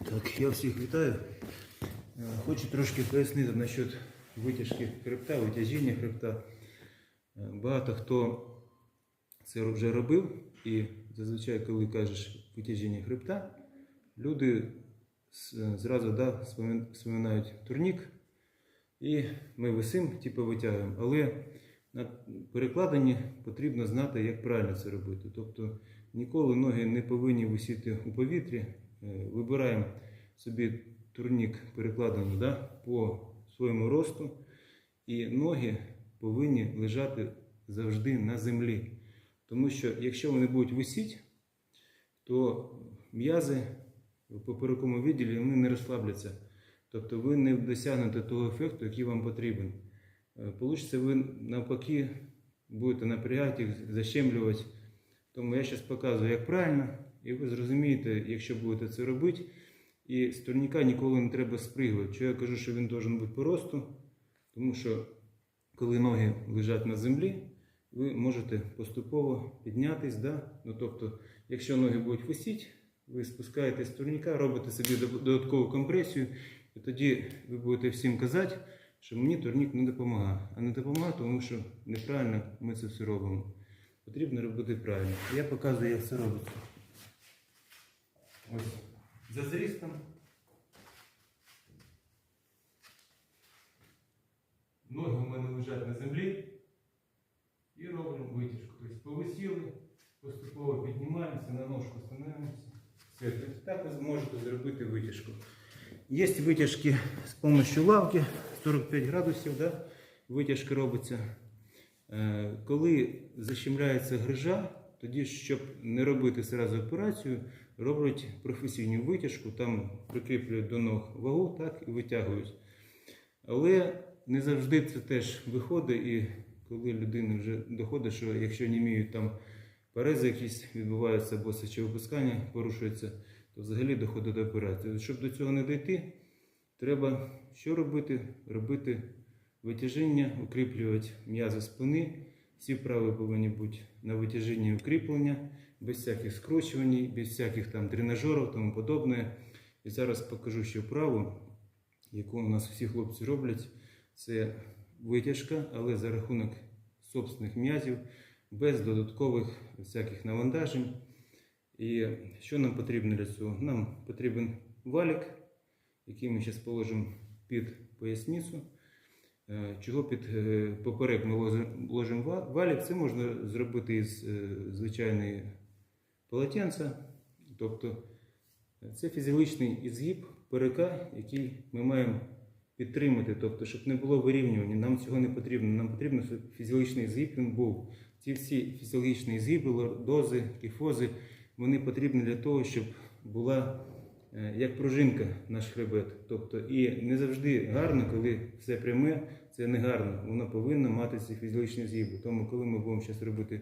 Так, я всіх вітаю. Е, Хочу трошки пояснити насчет витяжки хребта, витяжіння хребта. Е, Багато хто це вже робив, і зазвичай, коли кажеш витяжіння хребта, люди с- зразу да, спомин- вспоминають турнік, і ми висим, типу витягуємо. Але на перекладенні потрібно знати, як правильно це робити. Тобто ніколи ноги не повинні висіти у повітрі. Е, Вибираємо собі турнік перекладений да, по своєму росту, і ноги повинні лежати завжди на землі. Тому що якщо вони будуть висіти, то м'язи в поперековому відділі вони не розслабляться. Тобто ви не досягнете того ефекту, який вам потрібен. Е, Получиться ви навпаки будете напрягати їх, защемлювати. Тому я зараз показую, як правильно, і ви зрозумієте, якщо будете це робити. І з турніка ніколи не треба спригувати. Що я кажу, що він має бути по росту, тому що коли ноги лежать на землі, ви можете поступово піднятись. Да? Ну, тобто, якщо ноги будуть висіти, ви спускаєтесь з турніка, робите собі додаткову компресію, і тоді ви будете всім казати, що мені турнік не допомагає. А не допомагає, тому що неправильно ми це все робимо. Потрібно робити правильно. Я показую, як це робиться. Ось за зрістом. Ноги у мене лежать на землі і робимо витяжку. Тобто повисіли, поступово піднімаємося, на ножку становимося. Все. Тобто так ви зможете зробити витяжку. Є витяжки з допомогою лавки 45 градусів, да? витяжка робиться. Е, Коли защемляється грижа, тоді, щоб не робити зразу операцію, роблять професійну витяжку, там прикріплюють до ног вагу так, і витягують. Але не завжди це теж виходить, і коли людина вже доходить, що якщо не вміють там перези якісь відбуваються або сечовипускання порушується, то взагалі доходить до операції. Щоб до цього не дійти, треба що робити? Робити витяжіння, укріплювати м'язи спини. Всі вправи повинні бути на витяжінні і укріплення, без всяких скручувань, без всяких там тренажерів тому подобне. І зараз покажу ще вправу, яку у нас всі хлопці роблять. Це витяжка, але за рахунок собственних м'язів, без додаткових всяких навантажень. І що нам потрібно для цього? Нам потрібен валік, який ми зараз положимо під поясницю. Е, Чого під е, поперек ми ложимо валік, це можна зробити із е, звичайної полотенця. Тобто це фізіологічний ізгиб перека, який ми маємо підтримати, тобто, щоб не було вирівнювання. Нам цього не потрібно. Нам потрібно, щоб фізіологічний згиб він був. Ці всі фізіологічні згиби, лордози, кіфози, вони потрібні для того, щоб була як пружинка наш хребет. Тобто, і не завжди гарно, коли все пряме, це не гарно. Воно повинно мати ці фізіологічні згиби. Тому, коли ми будемо зараз робити,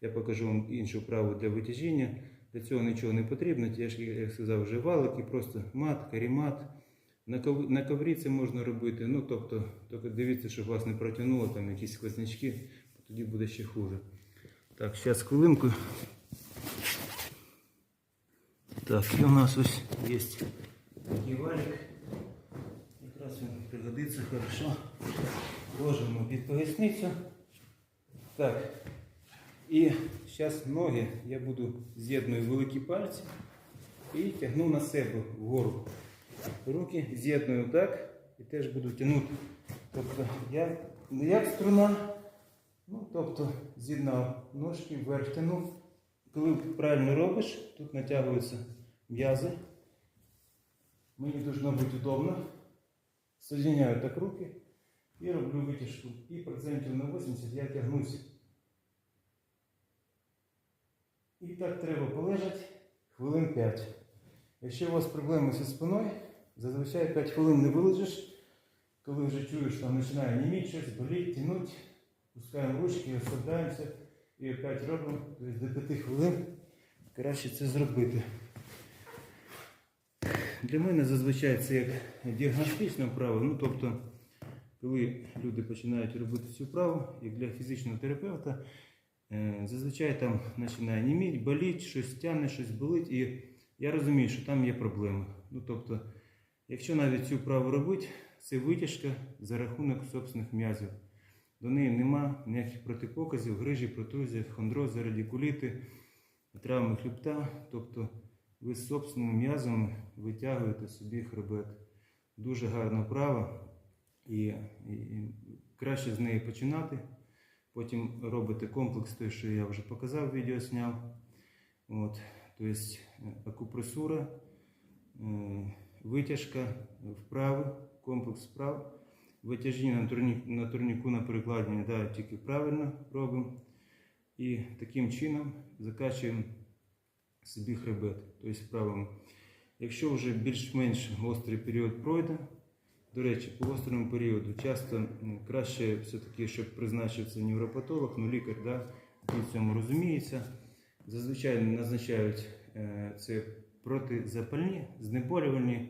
я покажу вам іншу вправу для витяжіння. Для цього нічого не потрібно. Я ж як сказав, вже валики, просто мат, карімат. На коврі це можна робити. Ну, тобто, дивіться, щоб вас не протягнуло там якісь сквознячки, тоді буде ще хуже. Так, зараз хвилинку. Так, і у нас ось є такий валік. Якраз він пригодиться хорошо. Ложимо під поясницю. Так. І зараз ноги я буду з'єдную великі пальці і тягну на себе вгору. Руки з'єдную так і теж буду тягнути. Тобто я не як струна, ну тобто з'єднав ножки, вверх тягнув. Коли правильно робиш, тут натягуються м'язи. Мені должно бути удобно. Соединяю так руки і роблю витяжку. І процентів на 80 я тягнусь. І так треба полежати хвилин 5. Якщо у вас проблеми зі спиною, зазвичай 5 хвилин не вилежиш. Коли вже чуєш, що починає німіть щось, боліть, тянуть, пускаємо ручки, розслабляємося і опять робимо. Тобто до 5 хвилин краще це зробити. Для мене зазвичай це як діагностична вправа. Ну, тобто, коли люди починають робити цю вправу, як для фізичного терапевта, е, зазвичай там починає німіть, боліть, щось тягне, щось болить. І Я розумію, що там є проблеми. Ну, тобто, якщо навіть цю вправу робити, це витяжка за рахунок собственних м'язів. До неї нема ніяких протипоказів, грижі, протрузії, хондрози, радикуліти, травми хребта. Тобто ви з собственними м'язами витягуєте собі хребет. Дуже гарна вправа. І, і, краще з неї починати. Потім робите комплекс той, що я вже показав, відео зняв. От, тобто акупресура, е, витяжка вправи, комплекс вправ. Витяжні на, турні, на турніку на перекладині да, тільки правильно робимо. І таким чином закачуємо собі хребет, тобто вправами. Якщо вже більш-менш гострий період пройде, до речі, по гострому періоду часто краще все-таки, щоб призначився невропатолог, ну лікар да, в цьому розуміється. Зазвичай назначають е, це протизапальні, знеболювальні,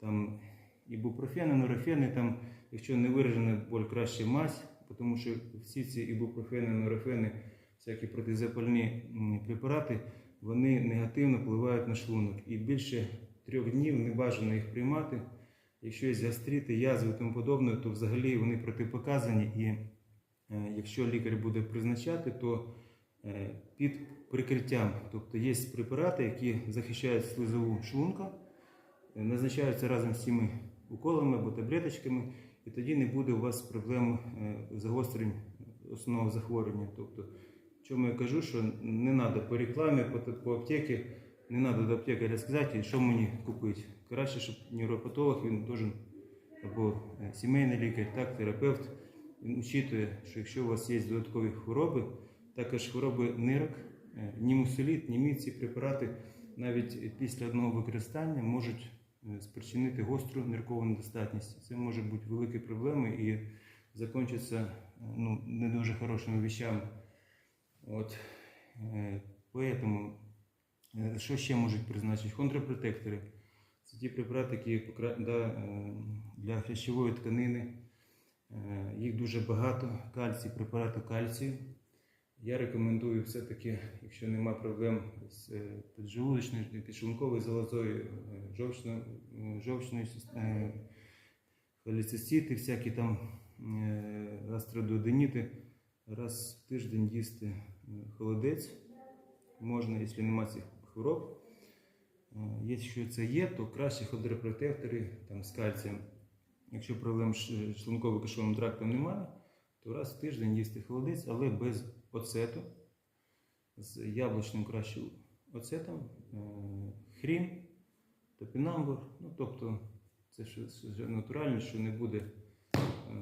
там ібупрофени, норофени, там, якщо не виражена боль, краще мазь, тому що всі ці ібупрофени, норофени, всякі протизапальні препарати, вони негативно впливають на шлунок. І більше трьох днів не бажано їх приймати. Якщо є гастрити, язви і тому подобне, то взагалі вони протипоказані. І е, якщо лікар буде призначати, то е, під прикриттям, тобто є препарати, які захищають слизову шлунка, е, назначаються разом з цими уколами або таблеточками, і тоді не буде у вас проблем загострень основного захворювання. Тобто, чому я кажу, що не треба по рекламі, по, аптеці, не треба до аптекаря сказати, що мені купити. Краще, щоб невропатолог він должен або е, сімейний лікар, так, терапевт, він учитує, що якщо у вас є додаткові хвороби, також хвороби нирок, е, ні мусоліт, ні мід, ці препарати навіть після одного використання можуть е, спричинити гостру ниркову недостатність. Це може бути великі проблеми і закінчиться е, ну, не дуже хорошими вещами. От, е, поэтому, е, що ще можуть призначити? Хондропротектори. Це ті препарати, які е, для хрящової тканини. Їх дуже багато. Кальцій, препарати кальцію. Я рекомендую все-таки, якщо нема проблем з піджелудочною, підшлунковою залозою, жовчною, жовчною системою, холецистити, всякі там гастродуоденіти, раз в тиждень їсти холодець. Можна, якщо немає цих хвороб. Е, Якщо це є, то краще хондропротектори там, з кальцієм. Якщо проблем з шлунково-кишковим трактом немає, то раз в тиждень їсти холодець, але без оцету, з яблучним краще оцетом, е, хрін, топінамбур. Ну, тобто це що натурально, що не буде е,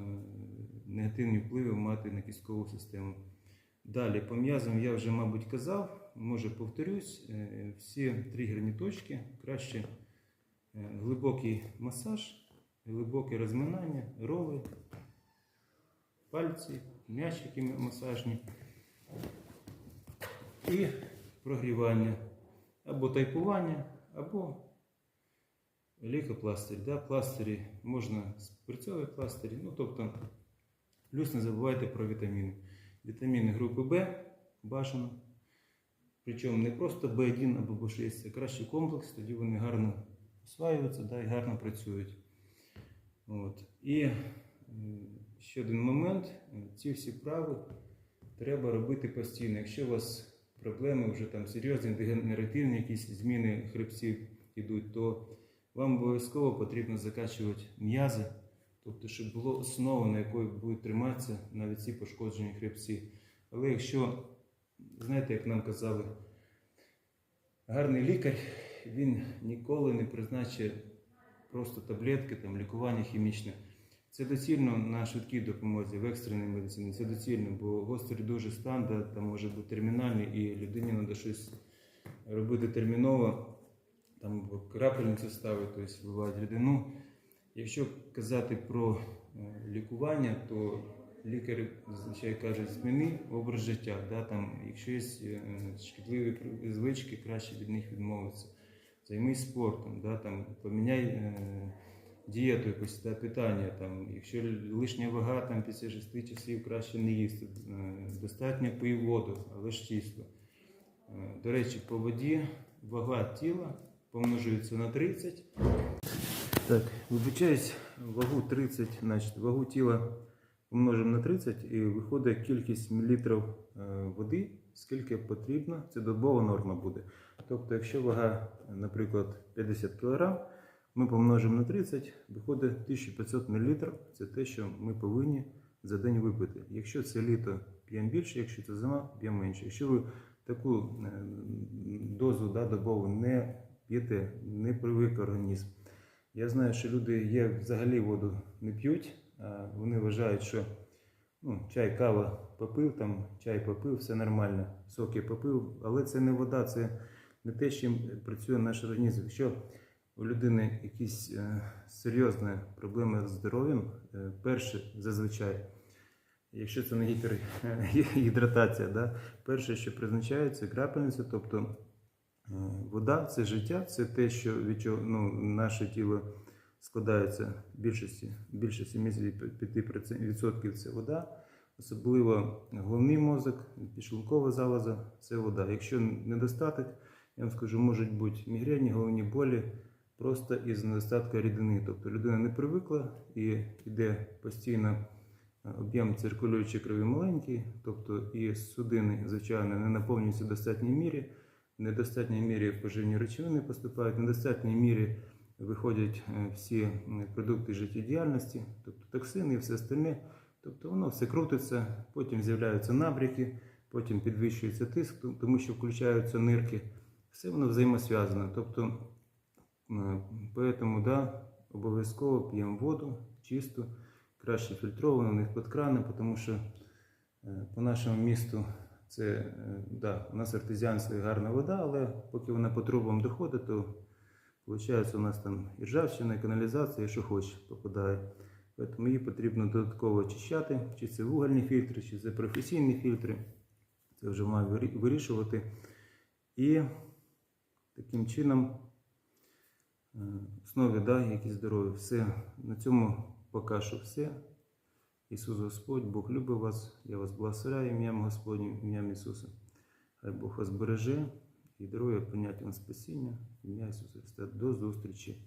негативні впливи мати на кісткову систему. Далі, по м'язам я вже, мабуть, казав, може повторюсь, е, всі тригерні точки краще е, глибокий масаж, глибоке розминання, роли, пальці, м'ячики масажні і прогрівання або тайпування, або лейкопластир. Да? Пластирі можна спирцьові пластирі, ну тобто, плюс не забувайте про вітаміни. Вітаміни групи В бажано. Причому не просто B1 або B6, а кращий комплекс, тоді вони гарно осваюються да, і гарно працюють. От. І е, ще один момент: ці всі вправи треба робити постійно. Якщо у вас проблеми вже там серйозні, дегенеративні якісь зміни хребців йдуть, то вам обов'язково потрібно закачувати м'язи, тобто, щоб було основа, на якої будуть триматися навіть ці пошкоджені хребці. Але якщо, знаєте, як нам казали, гарний лікар, він ніколи не призначить просто таблетки, там, лікування хімічне. Це доцільно на швидкій допомозі, в екстреній медицині. Це доцільно, бо гострий дуже стан, да, там може бути термінальний, і людині треба щось робити терміново, там крапельницю ставити, тобто вливати рідину. Якщо казати про е, лікування, то лікар зазвичай каже, зміни образ життя. Да, там, якщо є е, шкідливі звички, краще від них відмовитися. Займись спортом, да, там, поміняй е, дієту якусь да, питання. Там, якщо лишня вага там, після 6 часів краще не їсти. Е, достатньо пий воду, але ж чисто. Е, До речі, по воді вага тіла помножується на 30. Так, вибачаюсь, вагу 30, значить, вагу тіла помножимо на 30 і виходить кількість мілітрів е, води, скільки потрібно, це добова норма буде. Тобто, якщо вага, наприклад, 50 кг, ми помножимо на 30, виходить 1500 мл. Це те, що ми повинні за день випити. Якщо це літо, п'ємо більше, якщо це зима, п'ємо менше. Якщо ви таку е, дозу да, добову не п'єте, не привик організм. Я знаю, що люди є взагалі воду не п'ють, вони вважають, що ну, чай, кава попив, там, чай попив, все нормально, соки попив, але це не вода, це не те, чим працює наш організм. Якщо у людини якісь е, серйозні проблеми з здоров'ям, е, перше зазвичай, якщо це не гіпергідратація, да, перше, що призначається, крапельниця, тобто вода це життя, це те, що від чого ну, наше тіло складається в більшості, більше 75% це вода. Особливо головний мозок, підшлункова залоза це вода. Якщо недостаток, я вам скажу, можуть бути мігрені, головні болі просто із недостатку рідини. Тобто людина не привикла і йде постійно е, об'єм циркулюючої крові маленький, тобто і судини, звичайно, не наповнюються в достатній мірі, в недостатній мірі поживні речовини поступають, в недостатній мірі виходять е, всі продукти життєдіяльності, тобто токсини і все остальне. Тобто воно все крутиться, потім з'являються набряки, потім підвищується тиск, тому що включаються нирки. Все воно взаємосв'язано. Тобто, поэтому, да, обов'язково п'ємо воду чисту, краще фільтровану, не під крани, тому що е, по нашому місту це е, да, у нас артезіанська гарна вода, але поки вона по трубам доходить, то виходить у нас там і ржавчина, і каналізація, і що хочеш попадає. Тому її потрібно додатково очищати, чи це вугільні фільтри, чи це професійні фільтри. Це вже має вирішувати. І таким чином, е, основі да, якісь здоров'я. Все. На цьому поки що все. Ісус Господь, Бог любить вас. Я вас благословляю ім'ям Господнім, ім'ям Ісуса. Хай Бог вас береже і дарує поняття вам спасіння. Ім'я Ісуса Христа. До зустрічі.